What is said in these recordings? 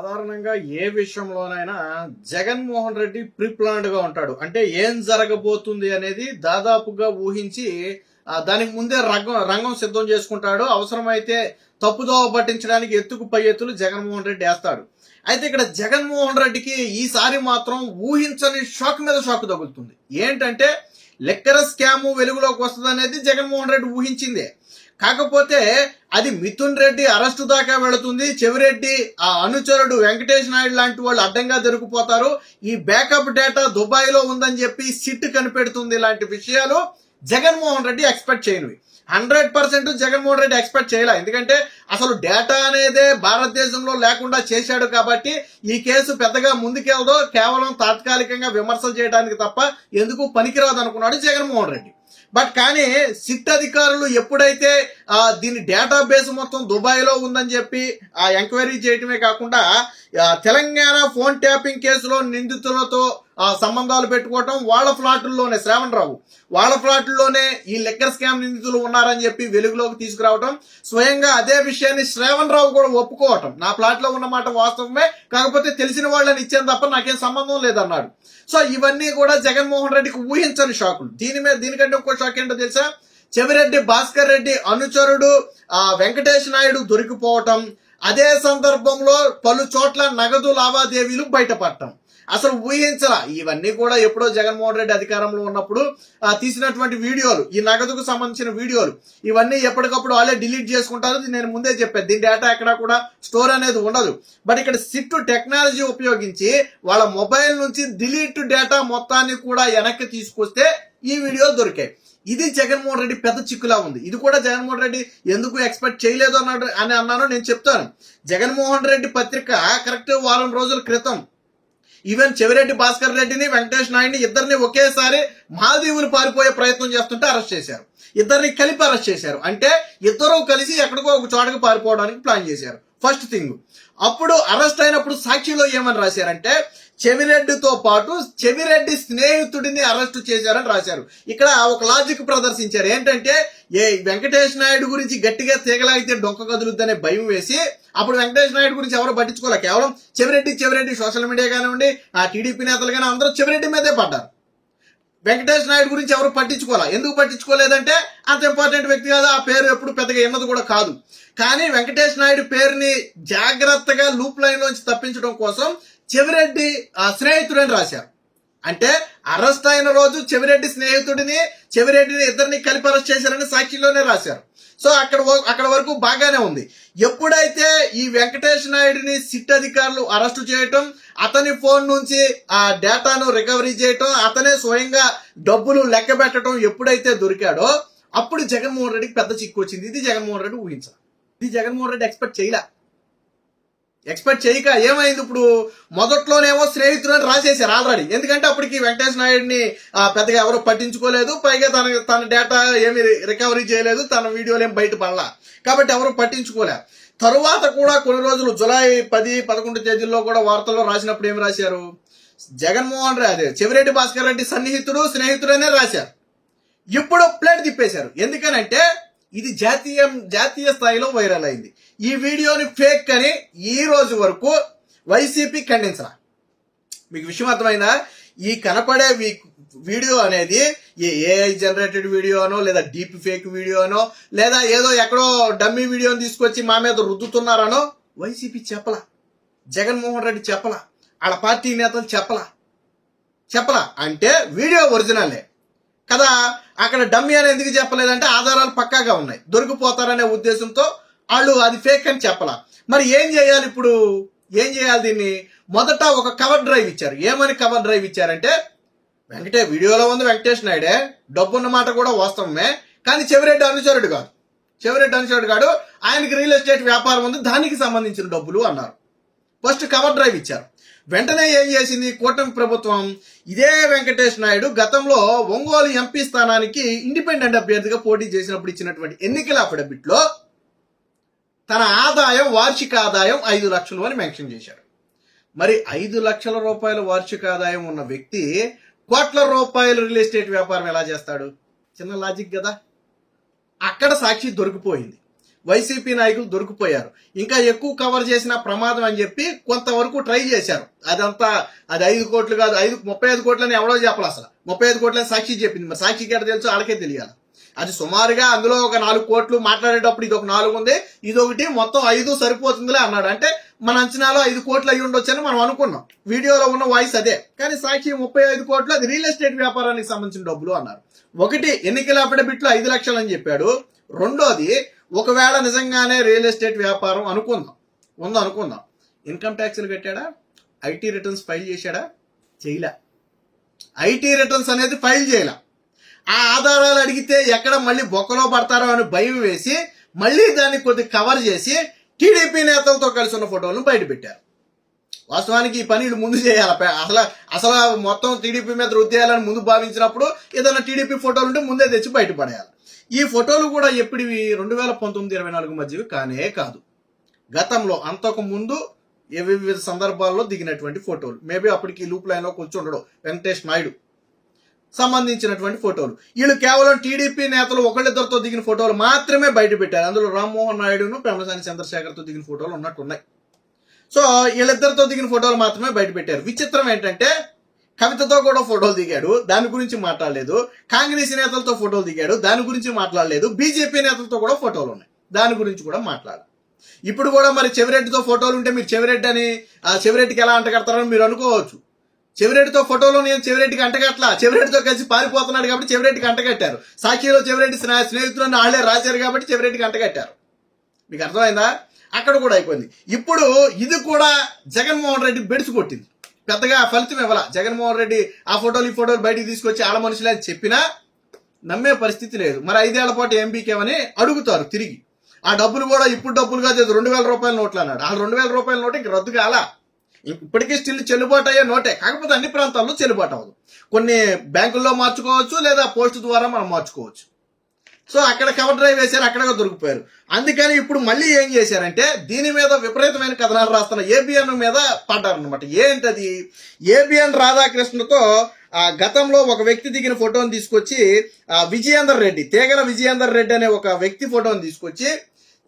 సాధారణంగా ఏ విషయంలోనైనా జగన్మోహన్ రెడ్డి ప్రిప్లాన్డ్గా ఉంటాడు. అంటే ఏం జరగబోతుంది అనేది దాదాపుగా ఊహించి దానికి ముందే రంగం రంగం సిద్ధం చేసుకుంటాడు. అవసరమైతే తప్పుదోవ పట్టించడానికి ఎత్తుకు పై ఎత్తులు జగన్మోహన్ రెడ్డి వేస్తాడు. అయితే ఇక్కడ జగన్మోహన్ రెడ్డికి ఈసారి మాత్రం ఊహించని షాక్ మీద షాక్ తగులుతుంది. ఏంటంటే లెక్కర స్కామ్ వెలుగులోకి వస్తుంది అనేది జగన్మోహన్ రెడ్డి ఊహించిందే. కాకపోతే అది మిథున్ రెడ్డి అరెస్టు దాకా వెళుతుంది. చెవిరెడ్డి ఆ అనుచరుడు వెంకటేష్ నాయుడు లాంటి వాళ్ళు అడ్డంగా దొరికిపోతారు. ఈ బ్యాకప్ డేటా దుబాయ్లో ఉందని చెప్పి సిట్ కనిపెడుతుంది ఇలాంటి విషయాలు Jaganmohan Reddy expect చేయనివి. Hundred percent Jaganmohan Reddy expect చేయలే. ఎందుకంటే అసలు డేటా అనేదే భారతదేశంలో లేకుండా చేశాడు కాబట్టి ఈ కేసు పెద్దగా ముందుకెళ్దో కేవలం తాత్కాలికంగా విమర్శలు చేయడానికి తప్ప ఎందుకు పనికిరాదు అనుకున్నాడు జగన్మోహన్ రెడ్డి. బట్ కానీ సిట్ అధికారులు ఎప్పుడైతే దీని డేటాబేస్ మొత్తం దుబాయ్లో ఉందని చెప్పి ఆ ఎంక్వైరీ చేయటమే కాకుండా తెలంగాణ ఫోన్ ట్యాపింగ్ కేసులో నిందితులతో ఆ, సంబంధాలు పెట్టుకోవటం వాళ్ళ ఫ్లాట్ల్లోనే శ్రావణ్ రావు వాళ్ళ ఫ్లాట్ల్లోనే ఈ లెక్కర్ స్కామ్ నిందితులు ఉన్నారని చెప్పి వెలుగులోకి తీసుకురావటం స్వయంగా అదే విషయాన్ని శ్రావణ్ రావు కూడా ఒప్పుకోవటం. నా ఫ్లాట్లో ఉన్నమాట ఉన్న మాట వాస్తవమే కాకపోతే తెలిసిన వాళ్ళని ఇచ్చాను తప్ప నాకేం సంబంధం లేదన్నాడు. సో ఇవన్నీ కూడా జగన్మోహన్ రెడ్డికి ఊహించని షాకులు. దీని మీద దీనికంటే ఇంకో షాక్ ఏంటో తెలుసా? చెవిరెడ్డి భాస్కర్ రెడ్డి అనుచరుడు ఆ వెంకటేష్ నాయుడు దొరికిపోవటం అదే సందర్భంలో పలు చోట్ల నగదు లావాదేవీలు బయటపడటం. అసలు ఊహించలా. ఇవన్నీ కూడా ఎప్పుడో జగన్మోహన్ రెడ్డి అధికారంలో ఉన్నప్పుడు తీసినటువంటి వీడియోలు ఈ నగదుకు సంబంధించిన వీడియోలు ఇవన్నీ ఎప్పటికప్పుడు వాళ్ళే డిలీట్ చేసుకుంటారు నేను ముందే చెప్పాను. దీని డేటా ఎక్కడా కూడా స్టోర్ అనేది ఉండదు. బట్ ఇక్కడ సిట్ టెక్నాలజీ ఉపయోగించి వాళ్ళ మొబైల్ నుంచి డిలీట్ డేటా మొత్తాన్ని కూడా వెనక్కి తీసుకొస్తే ఈ వీడియోలు దొరికాయి. ఇది జగన్మోహన్ రెడ్డి పెద్ద చిక్కులా ఉంది. ఇది కూడా జగన్మోహన్ రెడ్డి ఎందుకు ఎక్స్పెక్ట్ చేయలేదు అన్నాడు అని అన్నానో నేను చెప్తాను. జగన్మోహన్ రెడ్డి పత్రిక కరెక్ట్ వారం రోజుల క్రితం ఈవెన్ చెవిరెడ్డి భాస్కర్ రెడ్డిని వెంకటేష్ నాయుడిని ఇద్దరిని ఒకేసారి మాల్దీవులు పారిపోయే ప్రయత్నం చేస్తుంటే అరెస్ట్ చేశారు. ఇద్దరిని కలిపి అరెస్ట్ చేశారు. అంటే ఇద్దరు కలిసి ఎక్కడికో ఒక చోటకి పారిపోవడానికి ప్లాన్ చేశారు. First thing. అప్పుడు అరెస్ట్ అయినప్పుడు సాక్షిలో ఏమని రాశారంటే చెవిరెడ్డితో పాటు చెవిరెడ్డి స్నేహితుడిని అరెస్ట్ చేశారని రాశారు. ఇక్కడ ఒక లాజిక్ ప్రదర్శించారు. ఏంటంటే ఏ వెంకటేష్ నాయుడు గురించి గట్టిగా తీగలాగితే డొక్క కదులుద్దనే భయం వేసి అప్పుడు వెంకటేష్ నాయుడు గురించి ఎవరు పట్టించుకోలే. కేవలం చెవిరెడ్డి చెవిరెడ్డి సోషల్ మీడియా కానివ్వండి ఆ టీడీపీ నేతలు కానీ అందరూ చెవిరెడ్డి మీదే పడ్డారు. వెంకటేష్ నాయుడు గురించి ఎవరు పట్టించుకోవాలా? ఎందుకు పట్టించుకోలేదంటే అంత ఇంపార్టెంట్ వ్యక్తి కాదు ఆ పేరు ఎప్పుడు పెద్దగా ఎన్నది కూడా కాదు. కానీ వెంకటేష్ నాయుడు పేరుని జాగ్రత్తగా లూప్ లైన్లోంచి తప్పించడం కోసం చెవిరెడ్డి ఆ, స్నేహితుడని రాశారు. అంటే అరెస్ట్ అయిన రోజు చెవిరెడ్డి స్నేహితుడిని చెవిరెడ్డిని ఇద్దరిని కలిపి అరెస్ట్ చేశారని సాక్షిలోనే రాశారు. సో అక్కడ అక్కడ వరకు బాగానే ఉంది. ఎప్పుడైతే ఈ వెంకటేష్ నాయుడిని సిట్ అధికారులు అరెస్టు చేయటం అతని ఫోన్ నుంచి ఆ డేటాను రికవరీ చేయటం అతనే స్వయంగా డబ్బులు లెక్క పెట్టడం ఎప్పుడైతే దొరికాడో అప్పుడు జగన్మోహన్ రెడ్డికి పెద్ద చిక్కు వచ్చింది. ఇది జగన్మోహన్ రెడ్డి ఊహించాలి. ఇది జగన్మోహన్ రెడ్డి ఎక్స్పెక్ట్ చేయలే. ఎక్స్పెక్ట్ చేయక ఏమైంది ఇప్పుడు? మొదట్లోనేమో స్నేహితుడు అని రాసేసారు ఆల్రెడీ. ఎందుకంటే అప్పటికి వెంకటేష్ నాయుడిని పెద్దగా ఎవరు పట్టించుకోలేదు. పైగా తన తన డేటా ఏమి రికవరీ చేయలేదు. తన వీడియోలు ఏం బయట పడలా. కాబట్టి ఎవరు పట్టించుకోలే. తరువాత కూడా కొన్ని రోజులు జులై పది పదకొండు తేదీల్లో కూడా వార్తల్లో రాసినప్పుడు ఏమి రాశారు? జగన్మోహన్ రెడ్డి చెవిరెడ్డి భాస్కర్ రెడ్డి సన్నిహితుడు స్నేహితుడనే రాశారు. ఇప్పుడు ప్లేట్ తిప్పేశారు. ఎందుకనంటే ఇది జాతీయ జాతీయ స్థాయిలో వైరల్ అయింది. ఈ వీడియోని ఫేక్ అని ఈ రోజు వరకు వైసీపీ ఖండించరా మీకు విషయం అర్థమైందా? ఈ కనపడే వీడియో అనేది ఏ ఏఐ జనరేటెడ్ వీడియోనో లేదా డీప్ ఫేక్ వీడియోనో లేదా ఏదో ఎక్కడో డమ్మీ వీడియోని తీసుకొచ్చి మా మీద రుద్దుతున్నారనో వైసీపీ చెప్పలా. జగన్మోహన్ రెడ్డి చెప్పలా. వాళ్ళ పార్టీ నేతలు చెప్పలా. చెప్పలా. అంటే వీడియో ఒరిజినలే. కదా? అక్కడ డమ్మి అని ఎందుకు చెప్పలేదంటే ఆధారాలు పక్కాగా ఉన్నాయి. దొరికిపోతారనే ఉద్దేశంతో వాళ్ళు అది ఫేక్ అని చెప్పాల. మరి ఏం చేయాలి ఇప్పుడు? ఏం చేయాలి దీన్ని? మొదట ఒక కవర్ డ్రైవ్ ఇచ్చారు. ఏమని కవర్ డ్రైవ్ ఇచ్చారంటే వెంకటే వీడియోలో ఉంది వెంకటేష్ నాయుడే. డబ్బున్న మాట కూడా వాస్తవమే. కానీ చెవిరెడ్డి అనుచరుడు కాదు. చెవిరెడ్డి అనుచరుడు కాడు ఆయనకి రియల్ ఎస్టేట్ వ్యాపారం ఉంది. దానికి సంబంధించిన డబ్బులు అన్నారు. ఫస్ట్ కవర్ డ్రైవ్ ఇచ్చారు. వెంటనే ఏం చేసింది? కూటమి ప్రభుత్వం ఇదే వెంకటేష్ నాయుడు గతంలో ఒంగోలు ఎంపీ స్థానానికి ఇండిపెండెంట్ అభ్యర్థిగా పోటీ చేసినప్పుడు ఇచ్చినటువంటి ఎన్నికల అఫిడవిట్లో తన ఆదాయం వార్షిక ఆదాయం ఐదు లక్షలు అని మెన్షన్ చేశాడు మరి ఐదు లక్షల రూపాయల వార్షిక ఆదాయం ఉన్న వ్యక్తి కోట్ల రూపాయలు రియల్ ఎస్టేట్ వ్యాపారం ఎలా చేస్తాడు? చిన్న లాజిక్ కదా. అక్కడ సాక్షి దొరికిపోయింది. వైసీపీ నాయకులు దొరికిపోయారు. ఇంకా ఎక్కువ కవర్ చేసిన ప్రమాదం అని చెప్పి కొంతవరకు ట్రై చేశారు. అదంతా అది ఐదు కోట్లు కాదు ఐదు ముప్పై ఐదు కోట్లని ఎవడో చెప్పాలి అసలు. ముప్పై ఐదు కోట్లని సాక్షి చెప్పింది. మరి సాక్షికి ఎక్కడ తెలుసు? వాళ్ళకే తెలియాలి. అది సుమారుగా అందులో ఒక నాలుగు కోట్లు మాట్లాడేటప్పుడు ఇది ఒక నాలుగు ఉంది. ఇది ఒకటి మొత్తం ఐదు సరిపోతుందిలే అన్నాడు. అంటే మన అంచనాలో ఐదు కోట్లు అయ్యి ఉండొచ్చని మనం అనుకున్నాం. వీడియోలో ఉన్న వాయిస్ అదే. కానీ సాక్షి ముప్పై ఐదు కోట్లు అది రియల్ ఎస్టేట్ వ్యాపారానికి సంబంధించిన డబ్బులు అన్నారు. ఒకటి ఎన్నికల అఫిడవిట్లో ఐదు లక్షలు అని చెప్పాడు. రెండోది ఒకవేళ నిజంగానే రియల్ ఎస్టేట్ వ్యాపారం అనుకుందాం ఉందా అనుకుందాం. ఇన్కమ్ ట్యాక్స్లు కట్టాడా? ఐటీ రిటర్న్స్ ఫైల్ చేశాడా? చేయలే. ఐటీ రిటర్న్స్ అనేది ఫైల్ చేయలే. ఆ ఆధారాలు అడిగితే ఎక్కడ మళ్ళీ బొక్కలో పడతారో అని భయం వేసి మళ్ళీ దాన్ని కొద్ది కవర్ చేసి టీడీపీ నేతలతో కలిసి ఉన్న ఫోటోలను బయట పెట్టారు. వాస్తవానికి ఈ పని ముందు చేయాలి. అసలు అసలు మొత్తం టీడీపీ మీద రుద్దేయాలని ముందు భావించినప్పుడు ఏదైనా టీడీపీ ఫోటోలు ఉంటే ముందే తెచ్చి బయటపడేయాలి ఈ ఫోటోలు కూడా ఎప్పటివి రెండు వేల పంతొమ్మిది ఇరవై నాలుగు మధ్యవి కానే కాదు. గతంలో అంతకు ముందు వివిధ సందర్భాల్లో దిగినటువంటి ఫోటోలు. మేబీ అప్పటికి లూప్ లైన్లో కూర్చో ఉండడు. వెంకటేష్ నాయుడు సంబంధించినటువంటి ఫోటోలు. వీళ్ళు కేవలం టీడీపీ నేతలు ఒకళ్ళిద్దరితో దిగిన ఫోటోలు మాత్రమే బయట పెట్టారు. అందులో రామ్మోహన్ నాయుడును పెమ్మసాని చంద్రశేఖర్తో దిగిన ఫోటోలు ఉన్నట్టున్నాయి. సో వీళ్ళిద్దరితో దిగిన ఫోటోలు మాత్రమే బయట పెట్టారు. విచిత్రం ఏంటంటే కవితతో కూడా ఫోటోలు దిగాడు. దాని గురించి మాట్లాడలేదు. కాంగ్రెస్ నేతలతో ఫోటోలు దిగాడు. దాని గురించి మాట్లాడలేదు. బీజేపీ నేతలతో కూడా ఫోటోలు ఉన్నాయి. దాని గురించి కూడా మాట్లాడాలి ఇప్పుడు కూడా మరి చెవిరెడ్డితో ఫోటోలు ఉంటే మీరు చెవిరెడ్డి అని ఆ చెవిరెడ్డికి ఎలా అంటగడతారని మీరు అనుకోవచ్చు. చెవిరెడ్డితో ఫోటోలో నేను చెవిరెడ్డికి అంటగట్లా? చెవిరెడ్డితో కలిసి పారిపోతున్నాడు కాబట్టి చెవిరెడ్డికి అంటగట్టారు. సాక్షిలో చెవిరెడ్డి స్నేహితులను వాళ్ళే రాశారు కాబట్టి చెవిరెడ్డికి అంటగట్టారు. మీకు అర్థమైందా? అక్కడ కూడా అయిపోయింది. ఇప్పుడు ఇది కూడా జగన్మోహన్ రెడ్డి బెడిసి కొట్టింది. పెద్దగా ఫలితం ఇవ్వాల. జగన్మోహన్ రెడ్డి ఆ ఫోటోలు ఈ ఫోటోలు బయటికి తీసుకొచ్చి ఆడ మనుషులే అని చెప్పినా నమ్మే పరిస్థితి లేదు. మరి ఐదేళ్ళ పాటు ఎంపీకేమని అడుగుతారు తిరిగి. ఆ డబ్బులు కూడా ఇప్పుడు డబ్బులు కాదు రెండు వేల రూపాయల నోట్లు అన్నాడు. ఆ రెండు వేల రూపాయల నోటు ఇంక రద్దు కాలా? ఇప్పటికీ స్టిల్ చెల్లుబాటు అయ్యే నోటే. కాకపోతే అన్ని ప్రాంతాల్లో చెల్లుబాటు అవ్వదు. కొన్ని బ్యాంకుల్లో మార్చుకోవచ్చు లేదా పోస్ట్ ద్వారా మనం మార్చుకోవచ్చు. సో అక్కడ కవర్ డ్రైవ్ వేశారు అక్కడ దొరికిపోయారు. అందుకని ఇప్పుడు మళ్ళీ ఏం చేశారంటే దీని మీద విపరీతమైన కథనాలు రాస్తున్న ఏబిఎన్ మీద పడ్డారనమాట ఏంటది? ఏబిఎన్ రాధాకృష్ణతో ఆ గతంలో ఒక వ్యక్తి దిగిన ఫోటోని తీసుకొచ్చి ఆ విజయేందర్ రెడ్డి తేగల విజయేందర్ రెడ్డి అనే ఒక వ్యక్తి ఫోటోని తీసుకొచ్చి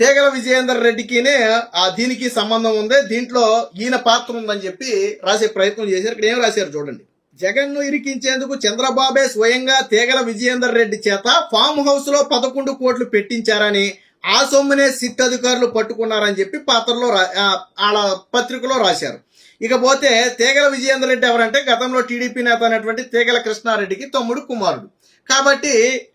తేగల విజయేందర్ రెడ్డికినే ఆ దీనికి సంబంధం ఉంది దీంట్లో ఈయన పాత్ర ఉందని చెప్పి రాసే ప్రయత్నం చేశారు. ఇక్కడ ఏం రాశారు చూడండి. జగన్ను ఇరికించేందుకు చంద్రబాబే స్వయంగా తేగల విజయేందర్ రెడ్డి చేత ఫామ్ హౌస్లో పదకొండు కోట్లు పెట్టించారని ఆ సొమ్మునే సిట్ అధికారులు పట్టుకున్నారని చెప్పి పాత్రలో రా- వాళ్ళ పత్రికలో రాశారు. ఇకపోతే తేగల విజయేందర్ రెడ్డి ఎవరంటే గతంలో టీడీపీ నేత అనేటువంటి తేగల కృష్ణారెడ్డికి తమ్ముడు కుమారుడు. కాబట్టి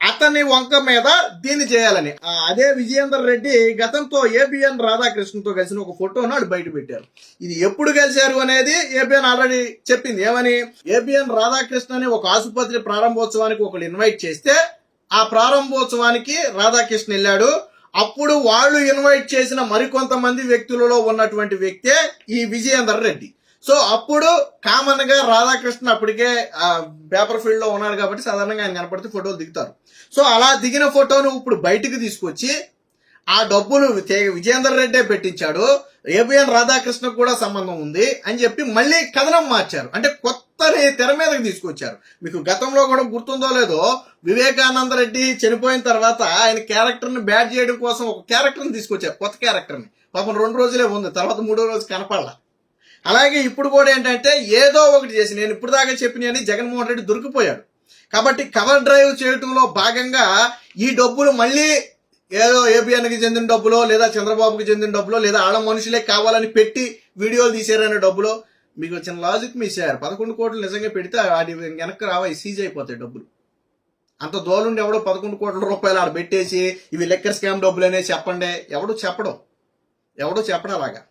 అతని వంక మీద దీన్ని చేయాలని. అదే విజయేందర్ రెడ్డి గతంతో ఏబిఎన్ రాధాకృష్ణతో కలిసిన ఒక ఫోటోను వాళ్ళు బయట పెట్టారు. ఇది ఎప్పుడు కలిశారు అనేది ఏబిఎన్ ఆల్రెడీ చెప్పింది. ఏమని? ఏబిఎన్ రాధాకృష్ణ అని ఒక ఆసుపత్రి ప్రారంభోత్సవానికి ఒకళ్ళు ఇన్వైట్ చేస్తే ఆ ప్రారంభోత్సవానికి రాధాకృష్ణ వెళ్ళాడు. అప్పుడు వాళ్ళు ఇన్వైట్ చేసిన మరికొంతమంది వ్యక్తులలో ఉన్నటువంటి వ్యక్తే ఈ విజయేందర్ రెడ్డి. సో అప్పుడు కామన్గా రాధాకృష్ణ అప్పటికే ఆ, పేపర్ ఫీల్డ్లో ఉన్నాడు కాబట్టి సాధారణంగా ఆయన కనపడితే ఫోటోలు దిగుతారు. సో అలా దిగిన ఫోటోను ఇప్పుడు బయటికి తీసుకొచ్చి ఆ డబ్బులు విజేందర్ విజయేందర్ రెడ్డే పెట్టించాడు. ఏబిఎన్ రాధాకృష్ణ కూడా సంబంధం ఉంది అని చెప్పి మళ్ళీ కథనం మార్చారు. అంటే కొత్తని తెర మీదకి తీసుకొచ్చారు. మీకు గతంలో కూడా గుర్తుందో లేదో వివేకానంద రెడ్డి చనిపోయిన తర్వాత ఆయన క్యారెక్టర్ని బ్యాడ్ చేయడం కోసం ఒక క్యారెక్టర్ని తీసుకొచ్చారు. కొత్త క్యారెక్టర్ని. పాపం రెండు రోజులే ఉంది. తర్వాత మూడో రోజు కనపడాల. అలాగే ఇప్పుడు కూడా ఏంటంటే ఏదో ఒకటి చేసి నేను ఇప్పుడు దాకా చెప్పినని జగన్మోహన్ రెడ్డి దొరికిపోయాడు. కాబట్టి కవర్ డ్రైవ్ చేయటంలో భాగంగా ఈ డబ్బులు మళ్ళీ ఏదో ఏబిఎన్కి చెందిన డబ్బులో లేదా చంద్రబాబుకి చెందిన డబ్బులో లేదా ఆడ మనుషులే కావాలని పెట్టి వీడియోలు తీసారనే డబ్బులో మీకు వచ్చిన లాజిక్ మిస్ అయ్యారు పదకొండు కోట్లు నిజంగా పెడితే వాటి వెనక్కి రావా సీజ్ అయిపోతాయి డబ్బులు. అంత దోలుండి ఎవడో పదకొండు కోట్ల రూపాయలు ఆడ పెట్టేసి ఇవి లెక్కర్ స్కామ్ డబ్బులు అనేది చెప్పండి. ఎవడు చెప్పడం. ఎవడో చెప్పడం అలాగా.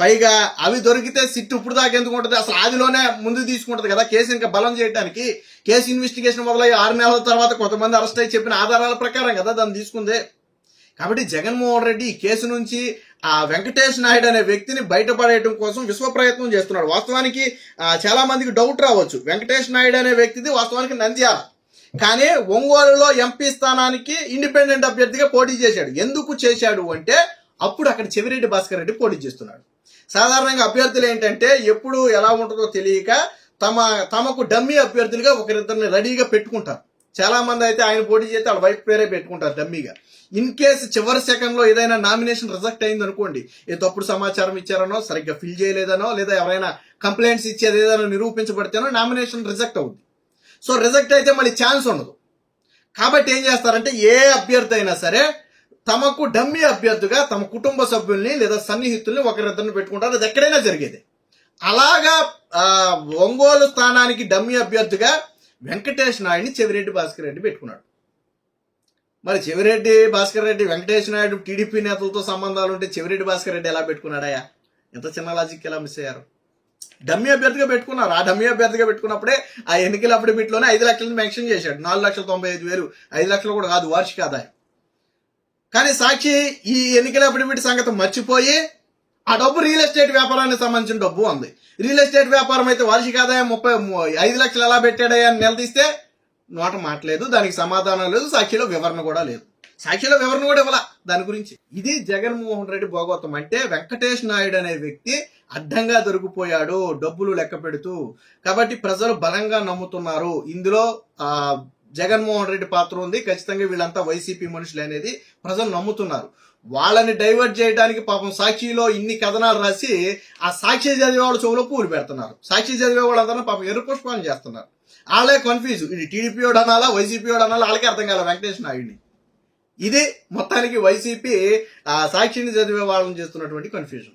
పైగా అవి దొరికితే సిట్ ఇప్పుడు దాకా ఎందుకు ఉంటుంది? అసలు ఆదిలోనే ముందు తీసుకుంటది కదా కేసు ఇంకా బలం చేయడానికి కేసు ఇన్వెస్టిగేషన్ మొదలయ్యి ఆరు నెలల తర్వాత కొంతమంది అరెస్ట్ అయ్యి చెప్పిన ఆధారాల ప్రకారం కదా దాన్ని తీసుకుందే. కాబట్టి జగన్మోహన్ రెడ్డి ఈ కేసు నుంచి ఆ వెంకటేష్ నాయుడు అనే వ్యక్తిని బయటపడేయడం కోసం విశ్వ ప్రయత్నం చేస్తున్నాడు. వాస్తవానికి చాలా మందికి డౌట్ రావచ్చు. వెంకటేష్ నాయుడు అనే వ్యక్తిది వాస్తవానికి నంద్యాల. కానీ ఒంగోలులో ఎంపీ స్థానానికి ఇండిపెండెంట్ అభ్యర్థిగా పోటీ చేశాడు. ఎందుకు చేశాడు అంటే అప్పుడు అక్కడ చెవిరెడ్డి భాస్కర్ రెడ్డి పోటీ చేస్తున్నాడు. సాధారణంగా అభ్యర్థులు ఏంటంటే ఎప్పుడు ఎలా ఉంటుందో తెలియక తమ తమకు డమ్మీ అభ్యర్థులుగా ఒకరిద్దరిని రెడీగా పెట్టుకుంటారు. చాలా మంది అయితే ఆయన పోటీ చేస్తే వాళ్ళ వైఫ్ పేరే పెట్టుకుంటారు డమ్మీగా. ఇన్ కేసు చివరి సెకండ్లో ఏదైనా నామినేషన్ రిజెక్ట్ అయింది అనుకోండి ఏ తప్పుడు సమాచారం ఇచ్చారనో సరిగ్గా ఫిల్ చేయలేదనో లేదా ఎవరైనా కంప్లైంట్స్ ఇచ్చేది ఏదైనా నిరూపించబడితేనో నామినేషన్ రిజెక్ట్ అవుద్ది. సో రిజెక్ట్ అయితే మళ్ళీ ఛాన్స్ ఉండదు. కాబట్టి ఏం చేస్తారంటే ఏ అభ్యర్థి అయినా సరే తమకు డమ్మి అభ్యర్థిగా తమ కుటుంబ సభ్యుల్ని లేదా సన్నిహితుల్ని ఒకరిద్దరిని పెట్టుకుంటారు. అది ఎక్కడైనా జరిగేది. అలాగా ఒంగోలు స్థానానికి డమ్మి అభ్యర్థిగా వెంకటేష్ నాయుడిని చెవిరెడ్డి భాస్కర్ రెడ్డి పెట్టుకున్నాడు. మరి చెవిరెడ్డి భాస్కర్ రెడ్డి వెంకటేష్ నాయుడు టీడీపీ నేతలతో సంబంధాలు ఉంటే చెవిరెడ్డి భాస్కర్ రెడ్డి ఎలా పెట్టుకున్నాడయా ఎంత చిన్న లాజిక్ ఎలా మిస్ అయ్యారు? డమ్మి అభ్యర్థిగా పెట్టుకున్నారు. ఆ డమ్మి అభ్యర్థిగా పెట్టుకున్నప్పుడే ఆ ఎన్నికల అఫిడవిట్లోనే ఐదు లక్షలను మెన్షన్ చేశాడు. నాలుగు లక్షల తొంభై ఐదు వేలు. ఐదు లక్షలు కూడా కాదు వార్షిక ఆదాయం. కానీ సాక్షి ఈ ఎన్నికల అఫిడవిట్ సంగతి మర్చిపోయి ఆ డబ్బు రియల్ ఎస్టేట్ వ్యాపారానికి సంబంధించిన డబ్బు ఉంది. రియల్ ఎస్టేట్ వ్యాపారం అయితే వార్షిక ఆదాయం ముప్పై ఐదు లక్షలు ఎలా పెట్టాడయ్యా అని నిలదీస్తే నోట మాట్లేదు దానికి సమాధానం లేదు సాక్షిలో వివరణ కూడా లేదు. సాక్షిలో వివరణ కూడా ఇవ్వాల దాని గురించి. ఇది జగన్మోహన్ రెడ్డి భోగవతం అంటే వెంకటేష్ నాయుడు అనే వ్యక్తి అడ్డంగా దొరికిపోయాడు డబ్బులు లెక్క పెడుతూ. కాబట్టి ప్రజలు బలంగా నమ్ముతున్నారు. ఇందులో ఆ జగన్మోహన్ రెడ్డి పాత్ర ఉంది. ఖచ్చితంగా వీళ్ళంతా వైసీపీ మనుషులు అనేది ప్రజలు నమ్ముతున్నారు. వాళ్ళని డైవర్ట్ చేయడానికి పాపం సాక్షిలో ఇన్ని కథనాలు రాసి ఆ సాక్షి చదివే వాళ్ళ చెవులో పూలు పెడుతున్నారు. సాక్షి చదివే వాళ్ళందరూ పాపం ఎర్ర చేస్తున్నారు. వాళ్ళే కన్ఫ్యూజ్ ఇది టీడీపీ వాడు అనాలా వైసీపీ వాడు అనాలా వాళ్ళకే అర్థం కాల వెంకటేష్ నాయుడిని. ఇది మొత్తానికి వైసీపీ ఆ సాక్షిని చదివే వాళ్ళని చేస్తున్నటువంటి కన్ఫ్యూజన్